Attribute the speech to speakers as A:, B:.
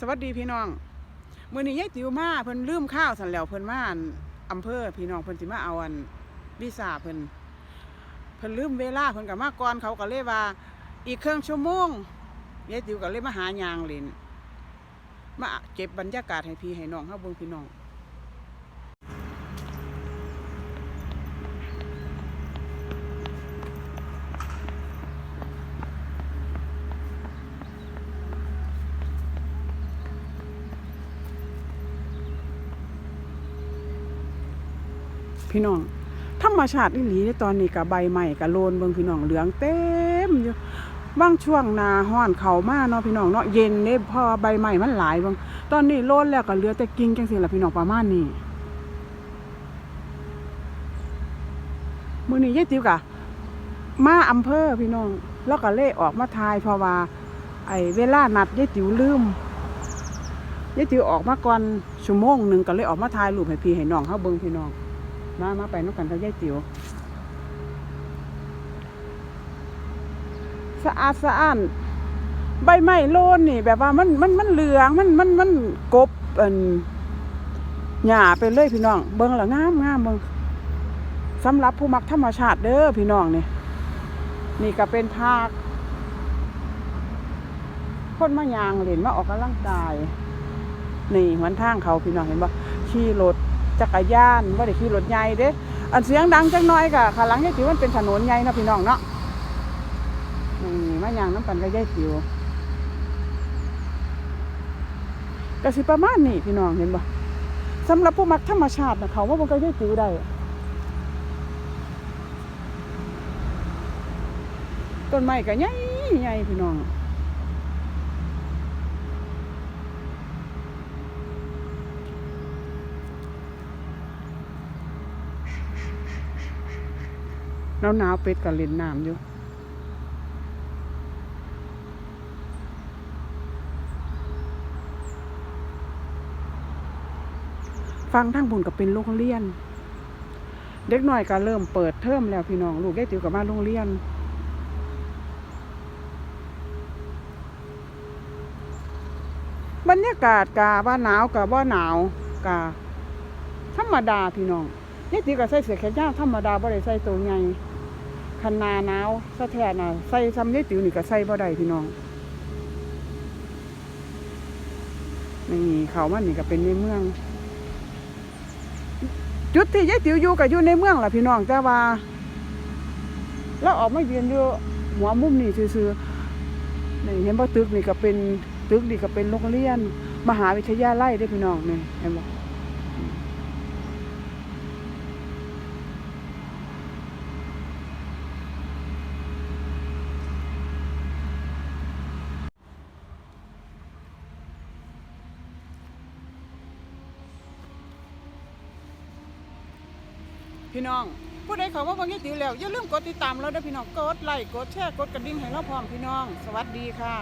A: สวัสดีพี่น้องมื่อนี้ยายติ๋วมาเพิ่นลืมข้าวสันแล้วเพิ่นมาอั่นอำเภอพี่น้องเพิ่นสิมาเอาอันวีซ่าเพิ่นเพิ่นลืมเวลาเพิ่นกับมาก่อนเขาก็เลยว่า อีกครึ่งชั่วโมงยายติ๋วก็เลยมาหายางเล่นมาเก็บบรรยากาศให้พี่ให้น้องเฮาเบิ่งพี่น้อง พี่น้องธรรมชาติอีหลีในตอนนี้กับใบใหม่กับโลนเบิ่งพี่น้องเหลืองเต็มอยู่บางช่วงนาห้อนเขามาเนาะพี่น้องเนาะเย็นเด้พอใบใหม่มันหลายบิ่งตอนนี้โลนแล้วก็เหลือแต่กิ่งจังซี่ล่ะพี่น้องประมาณนี้มื้อนี้ยายติ๋วกะมาอำเภอพี่น้อง แล้วก็เล่ออกมาทายเพราะว่า ไอ้เวลานัดยายติ๋วลืมยายติ๋วออกมาก่อนชั่วโมงหนึงก็เลยออกมาทายรูปให้พี่ให้น้องเฮาเบิ่งพี่น้อง มามาไปน้องกันกับยายติ๋วสะอาดสะอ้านใบไม้โลนนี่ แบบว่ามันมันมันเหลืองมันมันมันกบอันหญ้าไปเลยพี่น้อง เบิ่งและงามงามเบิ่งสำหรับผู้มักธรรมชาติเด้อพี่น้องนี่นี่ก็เป็นภาคคนมายางเล่นมาออกกำลังกาย นี่หนทางเขาพี่น้องเห็นบ่ขี่รถ จักรยานว่าได้ขี่รถใหญ่เด้อันเสียงดังจังน้อยกะขาหลังยายติ๋วมันเป็นถนนใหญ่นะพี่น้องเนาะนี่มาย่างน้ำกันกับยายติ๋วกสิประมาณนี้พี่น้องเห็นบ่สำหรับผู้มักธรรมชาตินะเขาว่าบนกับยายติ๋วได้ต้นไม้ก็ใหญ่ใหญ่พี่น้อง หนาวหนาวเป็ดก็เล่นน้ำอยู่ฟังทั้งบุญก็เป็นโรงเรียน เด็กหน้อยก็เริ่มเปิดเทอมแล้วพี่น้องลูกได้ติวกับมาโรงเรียน บรรยากาศกาว่าหนาวกับว่าหนาวกาธรรมดาพี่น้องยายติวก็ใส่เสื้อแขนยาวธรรมดาบ่ได้ใส่ตัวใหญ่ คันนาหนาวสะแท้น่ะใส่ซ้ำยายติ๋วนี่ก็ใส่บ่ได้พี่น้องนี่เขามันนี่ก็เป็นในเมือง จุดที่ยายติ๋วอยู่ก็อยู่ในเมืองล่ะพี่น้องแต่ว่าเราออกมายืนอยู่หัวมุมนี่ซื่อๆนี่เห็นบ่ตึกนี่ก็เป็นตึกนี่ก็เป็นโรงเรียน มหาวิทยาลัยเด้พี่น้องนี่เห็นบ่ พี่น้องผู้ใดเขาว่าบางทีติ๋วแล้วอย่าลืมกดติดตามเราด้อพี่น้องกดไลค์กดแชร์กดกระดิ่งให้เราพร้อมพี่น้อง สวัสดีค่ะ